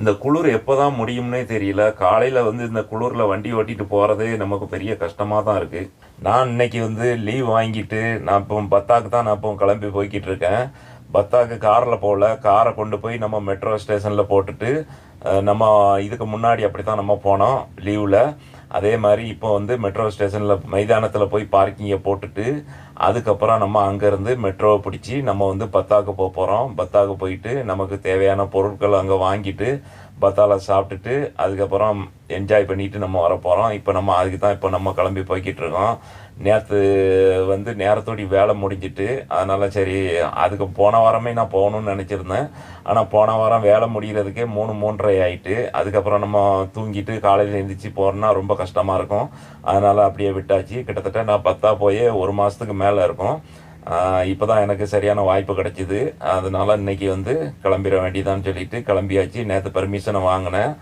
இந்த குளிர் எப்போ தான் முடியும்னே தெரியல. காலையில் வந்து இந்த குளிரில் வண்டி ஓட்டிட்டு போகிறதே நமக்கு பெரிய கஷ்டமாக தான் இருக்குது நான் இன்னைக்கு வந்து லீவ் வாங்கிட்டு நான் இப்போ பத்தாக்கு தான் நான் இப்போ கிளம்பி போய்கிட்டு இருக்கேன். பத்தாக்கு காரில் போகல காரை கொண்டு போய் நம்ம மெட்ரோ ஸ்டேஷனில் போட்டுட்டு நம்ம இதுக்கு முன்னாடி அப்படி தான் நம்ம போனோம் லீவில். அதே மாதிரி இப்போ வந்து மெட்ரோ ஸ்டேஷனில் மைதானத்தில் போய் பார்க்கிங்கை போட்டுட்டு அதுக்கப்புறம் நம்ம அங்கேருந்து மெட்ரோவை பிடிச்சி நம்ம வந்து பத்தாக்கு போக போகிறோம் பத்தாக்கு போயிட்டு நமக்கு தேவையான பொருட்கள் அங்கே வாங்கிட்டு பத்தால சாப்பிட்டுட்டு அதுக்கப்புறம் என்ஜாய் பண்ணிட்டு நம்ம வர போகிறோம் இப்போ நம்ம அதுக்கு தான் இப்போ நம்ம கிளம்பி போய்கிட்டு இருக்கோம். நேற்று வந்து நேரத்தோடி வேலை முடிஞ்சிட்டு அதனால் சரி அதுக்கு போன வாரமே நான் போகணும்னு நினச்சிருந்தேன். ஆனால் போன வாரம் வேலை முடிகிறதுக்கே மூணு மூன்றரை ஆகிட்டு அதுக்கப்புறம் நம்ம தூங்கிட்டு காலையில் எழுந்திரிச்சு போகிறோன்னா ரொம்ப கஷ்டமாக இருக்கும். அதனால் அப்படியே விட்டாச்சு. கிட்டத்தட்ட நான் பத்தா போய் ஒரு மாதத்துக்கு மேலே இருக்கும். இப்போ தான் எனக்கு சரியான வாய்ப்பு கிடைச்சிது. அதனால இன்னைக்கு வந்து கிளம்பிட வேண்டியதான்னு சொல்லிட்டு கிளம்பியாச்சு. நேற்று பர்மிஷனை வாங்கினேன்.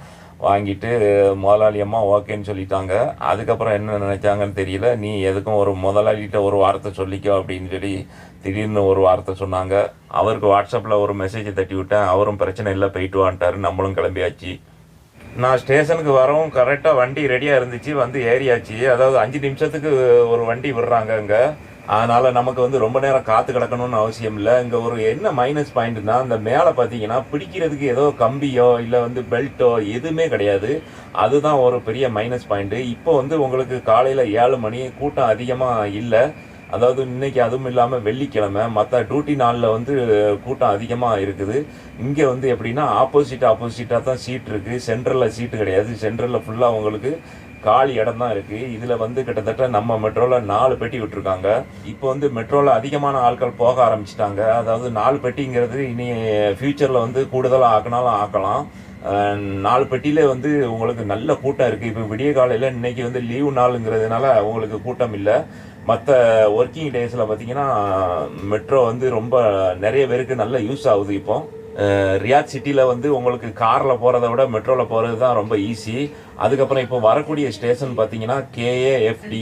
வாங்கிட்டு முதலாளி அம்மா ஓகேன்னு சொல்லிட்டாங்க. அதுக்கப்புறம் என்ன நினைச்சாங்கன்னு தெரியல. நீ எதுக்கும் ஒரு முதலாளிகிட்ட ஒரு வார்த்தை சொல்லிக்கோ அப்படின்னு சொல்லி திடீர்னு ஒரு வார்த்தை சொன்னாங்க. அவருக்கு வாட்ஸ்அப்பில் ஒரு மெசேஜை தட்டி விட்டேன். அவரும் பிரச்சனை இல்லை போயிட்டு வான்ட்டார். நம்மளும் கிளம்பியாச்சு. நான் ஸ்டேஷனுக்கு வரவும் கரெக்டாக வண்டி ரெடியாக இருந்துச்சு. வந்து ஏறியாச்சு. அதாவது அஞ்சு நிமிஷத்துக்கு ஒரு வண்டி விடுறாங்க அங்கே. அதனால் நமக்கு வந்து ரொம்ப நேரம் காத்து கிடக்கணும்னு அவசியம் இல்லை. இங்கே ஒரு என்ன மைனஸ் பாயிண்ட்னா அந்த மேலே பார்த்தீங்கன்னா பிடிக்கிறதுக்கு ஏதோ கம்பியோ இல்லை வந்து பெல்ட்டோ எதுவுமே கிடையாது. அதுதான் ஒரு பெரிய மைனஸ் பாயிண்ட்டு இப்போ வந்து உங்களுக்கு காலையில் ஏழு மணி கூட்டம் அதிகமாக இல்லை. அதாவது இன்னைக்கு அதுவும் இல்லாமல் வெள்ளிக்கிழமை மற்ற டியூட்டி நாளில் வந்து கூட்டம் அதிகமாக இருக்குது. இங்கே வந்து எப்படின்னா ஆப்போசிட் ஆப்போசிட்டாக தான் சீட் இருக்குது சென்ட்ரலில் சீட்டு கிடையாது. சென்ட்ரலில் ஃபுல்லாக உங்களுக்கு காலி இடம் தான் இருக்குது இதில் வந்து கிட்டத்தட்ட நம்ம மெட்ரோவில் நாலு பெட்டி விட்டுருக்காங்க. இப்போ வந்து மெட்ரோவில் அதிகமான ஆட்கள் போக ஆரம்பிச்சிட்டாங்க. அதாவது நாலு பெட்டிங்கிறது இனி ஃப்யூச்சரில் வந்து கூடுதலாக ஆக்கினாலும் ஆக்கலாம். நாலு பெட்டியில வந்து உங்களுக்கு நல்ல கூட்டம் இருக்குது இப்போ விடிய காலையில் இன்னைக்கு வந்து லீவு நாளுங்கிறதுனால உங்களுக்கு கூட்டம் இல்லை. மற்ற ஒர்க்கிங் டேஸில் பார்த்தீங்கன்னா மெட்ரோ வந்து ரொம்ப நிறைய பேருக்கு நல்ல யூஸ் ஆகுது இப்போ. ரியாத் சிட்டியில் வந்து உங்களுக்கு காரில் போகிறத விட மெட்ரோவில் போகிறது தான் ரொம்ப ஈஸி அதுக்கப்புறம் இப்போ வரக்கூடிய ஸ்டேஷன் பார்த்தீங்கன்னா கேஏஎஃப்டி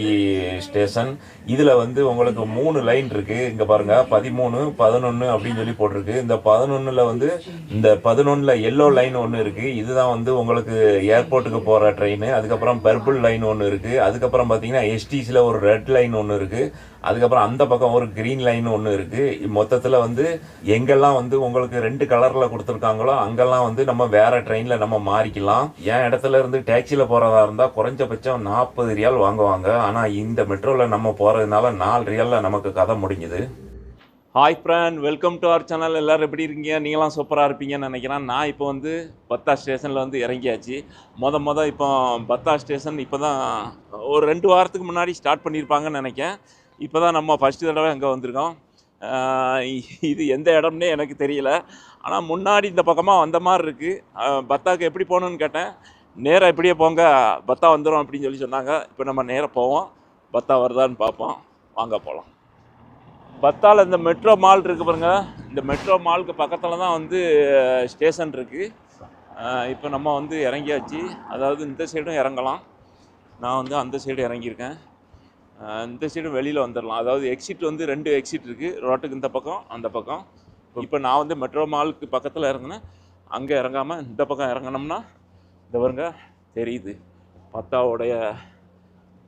ஸ்டேஷன். இதில் வந்து உங்களுக்கு மூணு லைன் இருக்குது இங்கே பாருங்கள் பதிமூணு பதினொன்று அப்படின்னு சொல்லி போட்டிருக்கு. இந்த பதினொன்றில் வந்து இந்த பதினொன்றில் எல்லோ லைன் ஒன்று இருக்குது இதுதான் வந்து உங்களுக்கு ஏர்போர்ட்டுக்கு போகிற ட்ரெயின் அதுக்கப்புறம் பர்பிள் லைன் ஒன்று இருக்குது அதுக்கப்புறம் பார்த்தீங்கன்னா எஸ்டிஸில் ஒரு ரெட் லைன் ஒன்று இருக்குது அதுக்கப்புறம் அந்த பக்கம் ஒரு கிரீன் லைன் ஒன்று இருக்குது மொத்தத்தில் வந்து எங்கெல்லாம் வந்து உங்களுக்கு ரெண்டு கலரில் கொடுத்துருக்காங்களோ அங்கெல்லாம் வந்து நம்ம வேறு ட்ரெயினில் நம்ம மாறிக்கலாம். என் இடத்துல இருந்து டேக்ஸியில் போகிறதா இருந்தால் குறைஞ்சபட்சம் நாற்பது ரியால் வாங்குவாங்க. ஆனால் இந்த மெட்ரோவில் நம்ம போகிறதுனால நாலு ரியாலில் நமக்கு கதை முடிஞ்சுது. Hi friend welcome to our channel எல்லோரும் எப்படி இருக்கீங்க? நீங்களாம் சூப்பராக இருப்பீங்கன்னு நினைக்கிறேன். நான் இப்போ வந்து பத்தா ஸ்டேஷனில் வந்து இறங்கியாச்சு. மொத மொதல் இப்போ பத்தா ஸ்டேஷன் இப்போ தான் ஒரு ரெண்டு வாரத்துக்கு முன்னாடி ஸ்டார்ட் பண்ணியிருப்பாங்கன்னு நினைக்கிறேன். இப்போ தான் நம்ம ஃபஸ்ட்டு தடவை அங்கே வந்திருக்கோம். இது எந்த இடம்னே எனக்கு தெரியல. ஆனால் முன்னாடி இந்த பக்கமாக வந்த மாதிரி இருக்குது பத்தாவுக்கு எப்படி போகணுன்னு கேட்டேன். நேராக இப்படியே போங்க பத்தா வந்துடும் அப்படின்னு சொல்லி சொன்னாங்க. இப்போ நம்ம நேராக போவோம். பத்தா வருதான்னு பார்ப்போம். வாங்க போகலாம் பத்தாவில் இந்த மெட்ரோ மால் இருக்கு பாருங்க. இந்த மெட்ரோ மாலுக்கு பக்கத்தில் தான் வந்து ஸ்டேஷன் இருக்குது இப்போ நம்ம வந்து இறங்கியாச்சு. அதாவது இந்த சைடும் இறங்கலாம். நான் வந்து அந்த சைடு இறங்கியிருக்கேன். இந்த சைடு வெளியில் வந்துடலாம் அதாவது எக்ஸிட் வந்து ரெண்டு எக்ஸிட் இருக்குது ரோட்டுக்கு இந்த பக்கம் அந்த பக்கம். இப்போ நான் வந்து மெட்ரோ மாலுக்கு பக்கத்தில் இறங்கினேன். அங்கே இறங்காமல் இந்த பக்கம் இறங்கினோம்னா இந்த பாருங்க தெரியுது. பத்தாவுடைய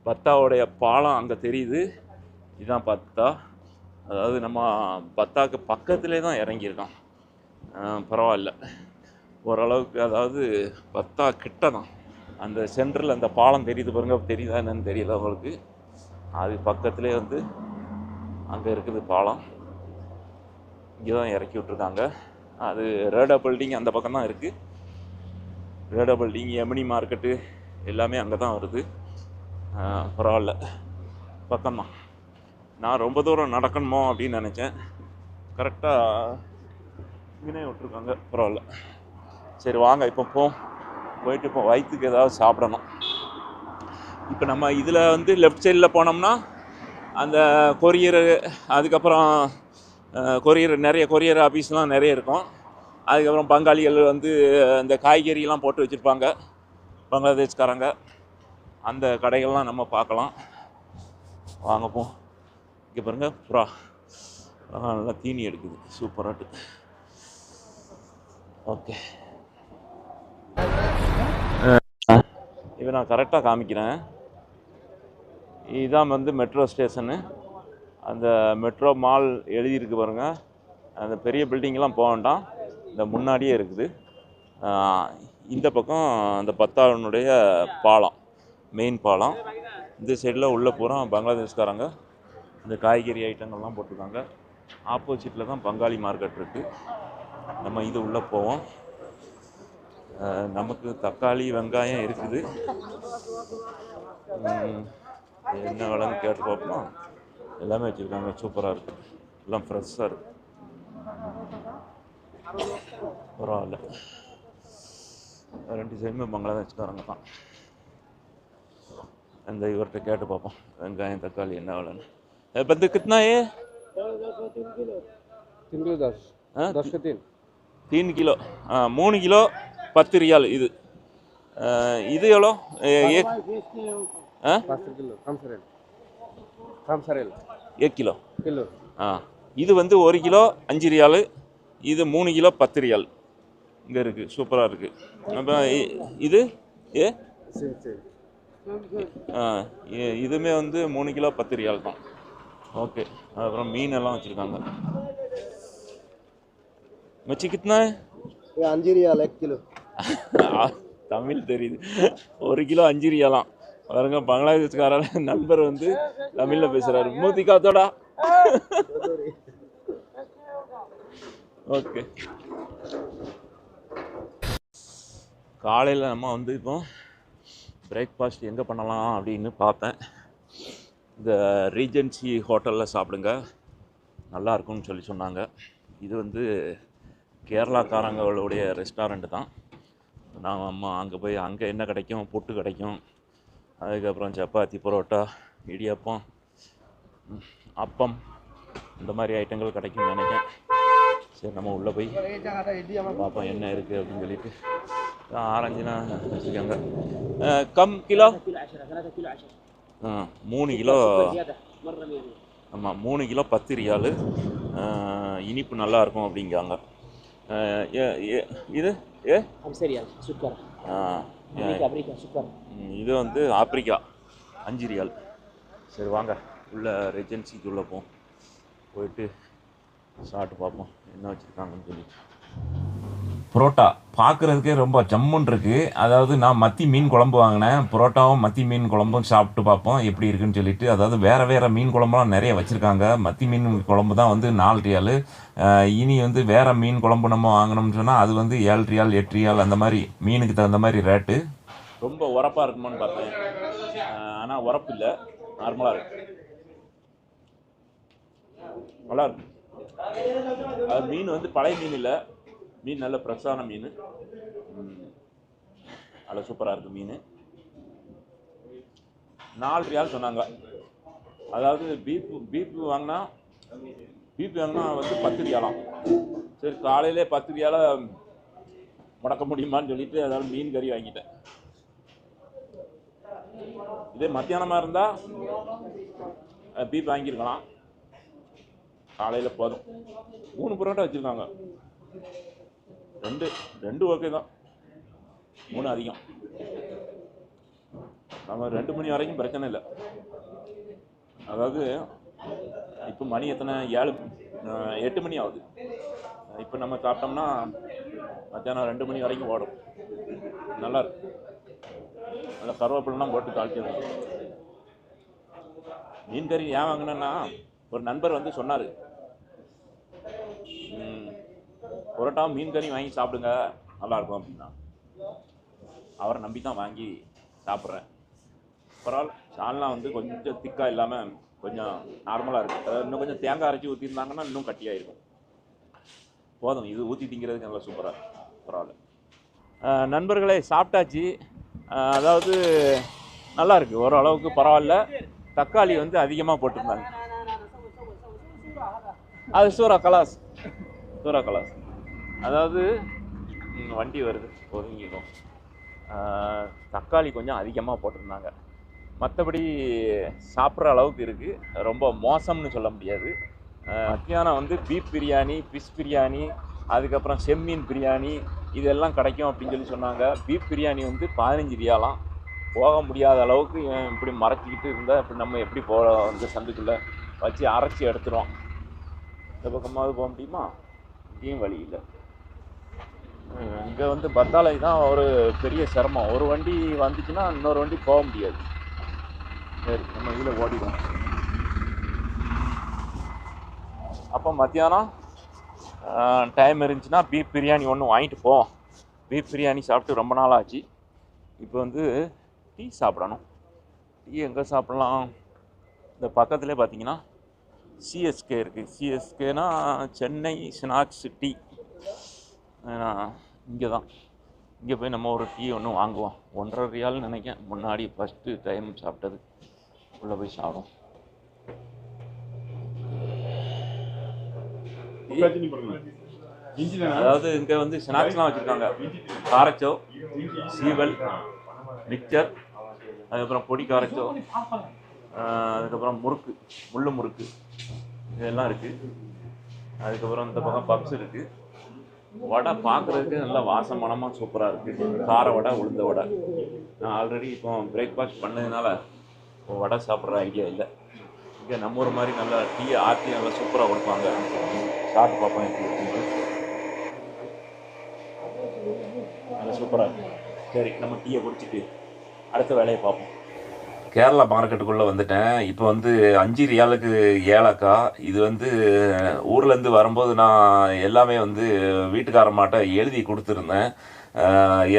பத்தாவுடைய பாலம் அங்கே தெரியுது. இதுதான் பத்தா. அதாவது நம்ம பத்தாக்கு பக்கத்துலேயே தான் இறங்கியிருக்கோம். பரவாயில்ல. ஓரளவுக்கு அதாவது பத்தா கிட்ட தான். அந்த சென்டரில் அந்த பாலம் தெரியுது பாருங்க. தெரியுதா என்னன்னு தெரியல உங்களுக்கு. அது பக்கத்துலேயே வந்து அங்கே இருக்குது பாலம். இங்கே தான் இறக்கி விட்ருக்காங்க அது ரேடா பில்டிங் அந்த பக்கம் தான் இருக்குது ரேடா பில்டிங் எமினி மார்க்கெட்டு எல்லாமே அங்கே தான் வருது பரவாயில்ல. பக்கம்தான். நான் ரொம்ப தூரம் நடக்கணுமோ அப்படின்னு நினச்சேன். கரெக்டாக இங்கே விட்ருக்காங்க பரவாயில்ல. சரி வாங்க இப்போ போ. போயிட்டு இப்போ வயிற்றுக்கு ஏதாவது சாப்பிடணும். இப்போ நம்ம இதில் வந்து லெஃப்ட் சைடில் போனோம்னா அந்த கொரியரு அதுக்கப்புறம் கொரியர் நிறைய கொரியர் ஆஃபீஸ்லாம் நிறைய இருக்கும். அதுக்கப்புறம் பங்காளிகள் வந்து இந்த காய்கறிலாம் போட்டு வச்சுருப்பாங்க. பங்களாதேஷ்காரங்க. அந்த கடைகள்லாம் நம்ம பார்க்கலாம். வாங்க போ. இங்கே பாருங்க புறா. நல்லா தீனி எடுக்குது. சூப்பராட்டு ஓகே. நான் கரெக்டாக காமிக்கிறேன். இதுதான் வந்து மெட்ரோ ஸ்டேஷனு அந்த மெட்ரோ மால் எழுதியிருக்கு பாருங்கள் அந்த பெரிய பில்டிங்கெலாம் போக வேண்டாம். இந்த முன்னாடியே இருக்குது. இந்த பக்கம் அந்த பத்தாளனுடைய பாலம் மெயின் பாலம். இந்த சைடில் உள்ளே பூரா பங்களாதேஷ்காரங்க. இந்த காய்கறி ஐட்டங்கள்லாம் போட்டிருக்காங்க. ஆப்போசிட்டில் தான் பங்காளி மார்க்கெட் இருக்குது நம்ம இது உள்ளே போவோம். நமக்கு தக்காளி வெங்காயம் இருக்குது. என்ன விலைன்னு கேட்டு பார்ப்போமா எல்லாமே வச்சுருக்காங்க சூப்பராக இருக்குது எல்லாம் ஃப்ரெஷ்ஷாக இருக்குது பரவாயில்ல ரெண்டு சைடுமே பங்களாதேஷ்காரங்க தான் அந்த இவர்கிட்ட கேட்டு பார்ப்போம் வெங்காயம் தக்காளி என்ன விலைன்னு பத்து கிட்னா ஏ तीन किलो दस हाँ, दस के तीन தீன் கிலோ ஆ மூணு கிலோ பத்து ரியால் இது ஆ, இது எவ்வளோ ஏ- ஏக் கிலோ கிலோ. ஆ. இது வந்து ஒரு கிலோ அஞ்சு ரியால். இது மூணு கிலோ பத்து ரியால். இங்கே இருக்குது சூப்பராக இருக்குது அப்புறம் இது? ஏ? ஆ இதுவுமே வந்து மூணு கிலோ பத்து ரியால் தான். ஓகே. அப்புறம் மீன் எல்லாம் வச்சுருக்காங்க. மச்சி கித்னா அஞ்சு ரியால் கிலோ. தமிழ் தெரியுது. ஒரு கிலோ அஞ்சு ரியாலாம். பாருங்க பங்களாதேஷ்காரர் நண்பர் வந்து தமிழில் பேசுகிறாரு மூத்தி காத்தோடா ஓகே. காலையில் நம்ம வந்து இப்போ பிரேக்ஃபாஸ்ட் எங்கே பண்ணலாம் அப்படின்னு பார்த்தேன். இந்த ரீஜென்சி ஹோட்டலில் சாப்பிடுங்க. நல்லா இருக்கும்னு சொல்லி சொன்னாங்க. இது வந்து கேரளாக்காரங்களுடைய ரெஸ்டாரண்ட் தான். நான் அம்மா அங்கே போய் அங்கே என்ன கிடைக்கும்? புட்டு கிடைக்கும்? அதுக்கப்புறம் சப்பாத்தி பரோட்டா இடியப்பம் அப்பம் இந்த மாதிரி ஐட்டங்கள் கிடைக்கும்னு நினைக்கிறேன். சரி நம்ம உள்ளே போய் பார்ப்போம் என்ன இருக்குது அப்படின்னு சொல்லிட்டு. ஆரஞ்சுனா வச்சுக்கோங்க. கம் கிலோ? மூணு கிலோ. ஆமாம் மூணு கிலோ பத்து ரியாலு. இனிப்பு நல்லா இருக்கும் அப்படிங்காங்க இது? ஏ? சரியா ஆ. அமெரிக்கா சூப்பர் இது வந்து ஆப்பிரிக்கா அஞ்சு ரியால் சரி வாங்க. உள்ள ரெஜென்சிக்கு உள்ளே போவோம் போயிட்டு சாப்பிட்டு பார்ப்போம். என்ன வச்சுருக்காங்கன்னு சொல்லிட்டு. புரோட்டா. பார்க்குறதுக்கே ரொம்ப ஜம்முன் இருக்கு. அதாவது நான் மத்தி மீன் குழம்பு வாங்கினேன். புரோட்டாவும் மத்தி மீன் குழம்பும் சாப்பிட்டு பார்ப்போம் எப்படி இருக்குன்னு சொல்லிட்டு. அதாவது வேறு வேறு மீன் குழம்புலாம் நிறைய வச்சுருக்காங்க. மத்தி மீன் குழம்பு தான் வந்து நாலு ரியால். இனி வந்து வேறு மீன் குழம்பு நம்ம வாங்கினோம்னு சொன்னால் அது வந்து ஏழு ரியால் எட்டு ரியால் அந்த மாதிரி மீனுக்கு தகுந்த மாதிரி ரேட்டு. ரொம்ப உரப்பாக இருக்குமான்னு பார்த்தேன். ஆனால் உரப்பு இல்லை. நார்மலாக இருக்கு. நல்லா இருக்கு. அது மீன் வந்து பழைய மீன் இல்லை. மீன் நல்ல ஃப்ரெஷ்ஷான மீன். நல்ல சூப்பராக இருக்குது மீன். நாலு ரியால் சொன்னாங்க? அதாவது பீப்பு பீப்பு வாங்கினா பீப்பு வாங்கினா வந்து பத்து ரியாலாம். சரி காலையிலே பத்து ரியால முடக்க முடியுமான்னு சொல்லிட்டு அதாவது மீன் கறி வாங்கிட்டேன். இதே மத்தியானமாக இருந்தால் பீப் வாங்கியிருக்கலாம். காலையில் போதும். மூணு பரோட்டா வச்சுருக்காங்க. ரெண்டு ரெண்டு ஓகே தான். மூணு அதிகம். நம்ம ரெண்டு மணி வரைக்கும் பிரச்சனை இல்லை. அதாவது இப்போ மணி எத்தனை? ஏழு எட்டு மணி ஆகுது. இப்போ நம்ம சாப்பிட்டோம்னா மத்தியானம் ரெண்டு மணி வரைக்கும் ஓடும். நல்லா இருக்கும் நல்லா கருவேப்பிலாம் போட்டு தாளிச்சிருக்கோம் மீன் கறி ஏன் வாங்கினேன்னா ஒரு நண்பர் வந்து சொன்னார் புரோட்டா மீன் கறி வாங்கி சாப்பிடுங்க. நல்லாயிருக்கும் அப்படின்னா. அவரை நம்பி தான் வாங்கி சாப்பிட்றேன். பரவாயில்ல சால்னா வந்து கொஞ்சம் திக்காக இல்லாமல் கொஞ்சம் நார்மலாக இருக்குது அதாவது இன்னும் கொஞ்சம் தேங்காய் அரைச்சி ஊற்றிருந்தாங்கன்னா இன்னும் கட்டியாயிருக்கும். போதும் இது ஊற்றி திங்கிறதுக்கு நல்லா சூப்பராக பரவாயில்ல நண்பர்களை சாப்பிட்டாச்சு. அதாவது நல்லா இருக்குது ஓரளவுக்கு பரவாயில்ல. தக்காளி வந்து அதிகமாக போட்டிருந்தாங்க. அது சூரா கலாஸ். சூரா கலாஸ். அதாவது வண்டி வருது ஒதுங்கிக்கும் தக்காளி கொஞ்சம் அதிகமாக போட்டிருந்தாங்க. மற்றபடி சாப்பிட்ற அளவுக்கு இருக்குது ரொம்ப மோசம்னு சொல்ல முடியாது. மத்தியானம் வந்து பீப் பிரியாணி ஃபிஷ் பிரியாணி அதுக்கப்புறம் செம்மீன் பிரியாணி இதெல்லாம் கிடைக்கும் அப்படின்னு சொல்லி சொன்னாங்க. பீப் பிரியாணி வந்து பதினஞ்சு ரியாலாம். போக முடியாத அளவுக்கு இப்படி மறைச்சிக்கிட்டு இருந்தால் இப்படி நம்ம எப்படி போ வந்து சந்துக்குள்ளே வச்சு அரைச்சி எடுத்துருவோம். இந்த பக்கமாவது போக முடியுமா? இங்கேயும் வழி இல்லை. இங்கே வந்து பத்தாலை தான் ஒரு பெரிய சிரமம். ஒரு வண்டி வந்துச்சுன்னா இன்னொரு வண்டி போக முடியாது. சரி நம்ம இதில் ஓடிடும் அப்போ மத்தியானம் டைம் இருந்துச்சுன்னா பீஃப் பிரியாணி ஒன்று வாங்கிட்டு போவோம் பீஃப் பிரியாணி சாப்பிட்டு ரொம்ப நாள் ஆச்சு. இப்போ வந்து டீ சாப்பிடணும். டீ எங்கே சாப்பிடலாம்? இந்த பக்கத்துலேயே பார்த்தீங்கன்னா சிஎஸ்கே இருக்குது சிஎஸ்கேனா சென்னை ஸ்நாக்ஸ் டீ. ஏன்னா இங்கே தான் இங்கே போய் நம்ம ஒரு டீ ஒன்று வாங்குவோம். ஒன்றரை ரியால்னு நினைக்கிறேன். முன்னாடி ஃபஸ்ட்டு டைம் சாப்பிட்டது. உள்ளே போய் சாப்பிடும் அதாவது இங்கே வந்து ஸ்நாக்ஸ்லாம் வச்சுருக்காங்க. காரச்சோ சீவல் மிக்சர் அதுக்கப்புறம் பொடி காரச்சோ அதுக்கப்புறம் முறுக்கு முள்ளு முறுக்கு. இதெல்லாம் இருக்குது அதுக்கப்புறம் இந்த பக்கம் பப்ஸ் இருக்குது வடை பார்க்குறதுக்கு நல்லா வாசமானமாக சூப்பராக இருக்குது கார வடை உளுந்த வடை. நான் ஆல்ரெடி இப்போ பிரேக்ஃபாஸ்ட் பண்ணதுனால இப்போ வடை சாப்பிட்ற ஐடியா இல்லை. இங்கே நம்ம ஊர் மாதிரி நல்லா டீ ஆற்றி நல்லா சூப்பராக கொடுப்பாங்க. சாப்பிட்டு பார்ப்போம் எப்படி இருக்குன்னு. நல்லா சூப்பராக இருக்கு. சரி நம்ம டீயை குடிச்சிட்டு அடுத்த வேலையை பார்ப்போம். கேரளா மார்க்கெட்டுக்குள்ளே வந்துட்டேன். இப்போ வந்து அஞ்சு ரியாலுக்கு ஏலக்காய் இது வந்து ஊர்லேருந்து வரும்போது நான் எல்லாமே வந்து வீட்டுக்காரமாட்ட எழுதி கொடுத்துருந்தேன்.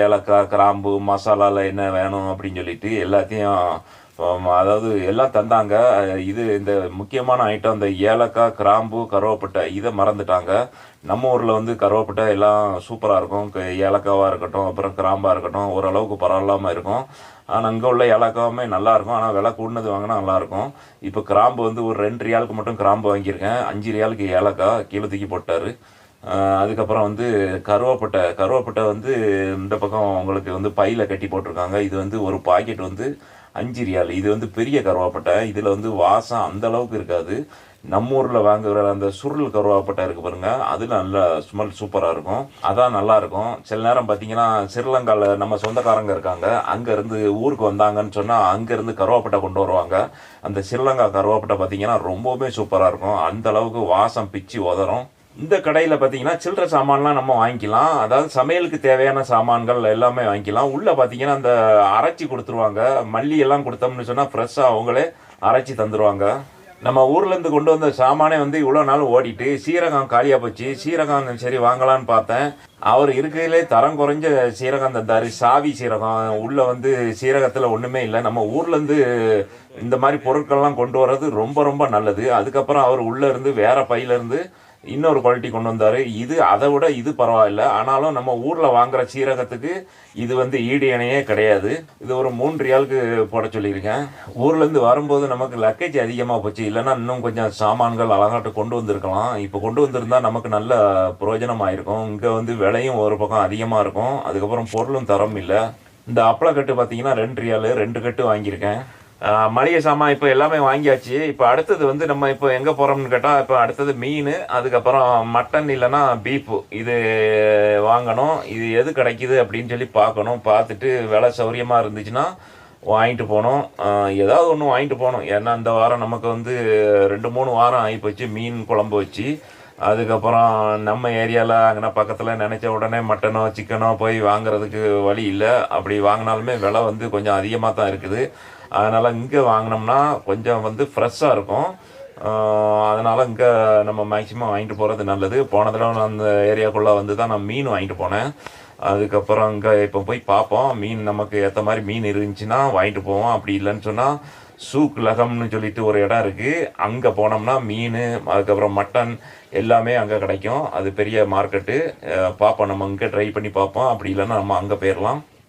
ஏலக்காய் கிராம்பு மசாலாவில் என்ன வேணும் அப்படின்னு சொல்லிட்டு எல்லாத்தையும் அதாவது எல்லாம் தந்தாங்க. இது இந்த முக்கியமான ஐட்டம் இந்த ஏலக்காய் கிராம்பு கருவேப்பட்டை இதை மறந்துட்டாங்க. நம்ம ஊரில் வந்து கருவேப்பட்டை எல்லாம் சூப்பராக இருக்கும். ஏலக்காவாக இருக்கட்டும் அப்புறம் கிராம்பாக இருக்கட்டும் ஓரளவுக்கு பரவாயில்லாமல் இருக்கும். ஆனால் அங்கே உள்ள ஏலக்காவுமே நல்லாயிருக்கும் ஆனால் விலை கூடினது வாங்கினா நல்லாயிருக்கும் இப்போ கிராம்பு வந்து ஒரு ரெண்டு ரியாலுக்கு மட்டும் கிராம்பு வாங்கியிருக்கேன். அஞ்சு ரியாலுக்கு ஏலக்காய் கீழே தூக்கி போட்டார். அதுக்கப்புறம் வந்து கருவாப்பட்டை. கருவாப்பட்டை வந்து இந்த பக்கம் உங்களுக்கு வந்து பையில் கட்டி போட்டிருக்காங்க. இது வந்து ஒரு பாக்கெட் வந்து அஞ்சு ரியால். இது வந்து பெரிய கருவாப்பட்டை. இதில் வந்து வாசம் அந்த அளவுக்கு இருக்காது. நம்ம ஊரில் வாங்குற அந்த சுருள் கருவாப்பட்டை இருக்கு பாருங்க அது நல்லா ஸ்மெல் சூப்பராக இருக்கும். அதான் நல்லா இருக்கும். சில நேரம் பார்த்தீங்கன்னா ஸ்ரீலங்காவில் நம்ம சொந்தக்காரங்க இருக்காங்க. அங்கேருந்து ஊருக்கு வந்தாங்கன்னு சொன்னால் அங்கேருந்து கருவாப்பட்டை கொண்டு வருவாங்க. அந்த ஸ்ரீலங்கா கருவாப்பட்டை பார்த்தீங்கன்னா ரொம்பவுமே சூப்பராக இருக்கும். அந்த அளவுக்கு வாசம் பிச்சு உதறும். இந்த கடையில் பார்த்தீங்கன்னா சில்லற சாமான்லாம் நம்ம வாங்கிக்கலாம். அதாவது சமையலுக்கு தேவையான சாமான்கள் எல்லாமே வாங்கிக்கலாம். உள்ளே பார்த்தீங்கன்னா அந்த அரைச்சி கொடுத்துருவாங்க. மல்லி எல்லாம் கொடுத்தோம்னு சொன்னால் ஃப்ரெஷ்ஷாக அவங்களே அரைச்சி தந்துடுவாங்க நம்ம ஊர்லேருந்து கொண்டு வந்த சாமானே வந்து இவ்வளோ நாள் ஓடிட்டு சீரகம் காலியாக போச்சு சீரகம் சரி வாங்கலான்னு பார்த்தேன். அவர் இருக்கையிலே தரம் குறைஞ்ச சீரகம் தந்தார் சாவி சீரகம் உள்ளே வந்து சீரகத்தில் ஒன்றுமே இல்லை. நம்ம ஊர்லேருந்து இந்த மாதிரி பொருட்கள்லாம் கொண்டு வர்றது ரொம்ப ரொம்ப நல்லது. அதுக்கப்புறம் அவர் உள்ளேருந்து வேறு பையிலேருந்து இன்னொரு குவாலிட்டி கொண்டு வந்தார். இது அதை விட இது பரவாயில்ல. ஆனாலும் நம்ம ஊரில் வாங்குற சீரகத்துக்கு இது வந்து ஈடு இணையே கிடையாது. இது ஒரு மூன்று ரியாலுக்கு போட சொல்லியிருக்கேன். ஊர்லேருந்து வரும்போது நமக்கு லக்கேஜ் அதிகமாக போச்சு. இல்லைன்னா இன்னும் கொஞ்சம் சாமான்கள் அழகாட்டு கொண்டு வந்திருக்கலாம். இப்போ கொண்டு வந்திருந்தா நமக்கு நல்ல பிரயோஜனமாக இருக்கும் இங்கே வந்து விலையும் ஒரு பக்கம் அதிகமாக இருக்கும். அதுக்கப்புறம் பொருளும் தரம் இல்லை. இந்த அப்பளக்கட்டு பார்த்தீங்கன்னா ரெண்டு ரியாலு ரெண்டு கட்டு வாங்கியிருக்கேன். மளிகை சாமான் இப்போ எல்லாமே வாங்கியாச்சு. இப்போ அடுத்தது வந்து நம்ம இப்போ எங்கே போகிறோம்னு கேட்டால் இப்போ அடுத்தது மீன் அதுக்கப்புறம் மட்டன் இல்லைன்னா பீஃபு இது வாங்கணும். இது எது கிடைக்குது அப்படின்னு சொல்லி பார்க்கணும். பார்த்துட்டு விலை சௌரியமாக இருந்துச்சுன்னா வாங்கிட்டு போகணும். ஏதாவது ஒன்று வாங்கிட்டு போகணும். ஏன்னா இந்த வாரம் நமக்கு வந்து ரெண்டு மூணு வாரம் ஆகிப்போச்சு மீன் குழம்பு வச்சு. அதுக்கப்புறம் நம்ம ஏரியாவில் அங்கே பக்கத்தில் நினச்ச உடனே மட்டனோ சிக்கனோ போய் வாங்குறதுக்கு வழி இல்லை. அப்படி வாங்கினாலுமே விலை வந்து கொஞ்சம் அதிகமாக தான் இருக்குது. அதனால் இங்கே வாங்கினோம்னா கொஞ்சம் வந்து ஃப்ரெஷ்ஷாக இருக்கும். அதனால் இங்கே நம்ம மேக்ஸிமம் வாங்கிட்டு போகிறது நல்லது. போன தடவை நான் அந்த ஏரியாக்குள்ளே வந்து தான் நான் மீன் வாங்கிட்டு போனேன். அதுக்கப்புறம் இங்கே இப்போ போய் பார்ப்போம். மீன் நமக்கு ஏற்ற மாதிரி மீன் இருந்துச்சுன்னா வாங்கிட்டு போவோம். அப்படி இல்லைன்னு சொன்னால் சூக் லகம்னு சொல்லிட்டு ஒரு இடம் இருக்குது அங்கே போனோம்னா மீன் அதுக்கப்புறம் மட்டன் எல்லாமே அங்கே கிடைக்கும். அது பெரிய மார்க்கெட்டு பார்ப்போம். நம்ம இங்கே ட்ரை பண்ணி பார்ப்போம். அப்படி இல்லைன்னா நம்ம அங்கே போயிடலாம்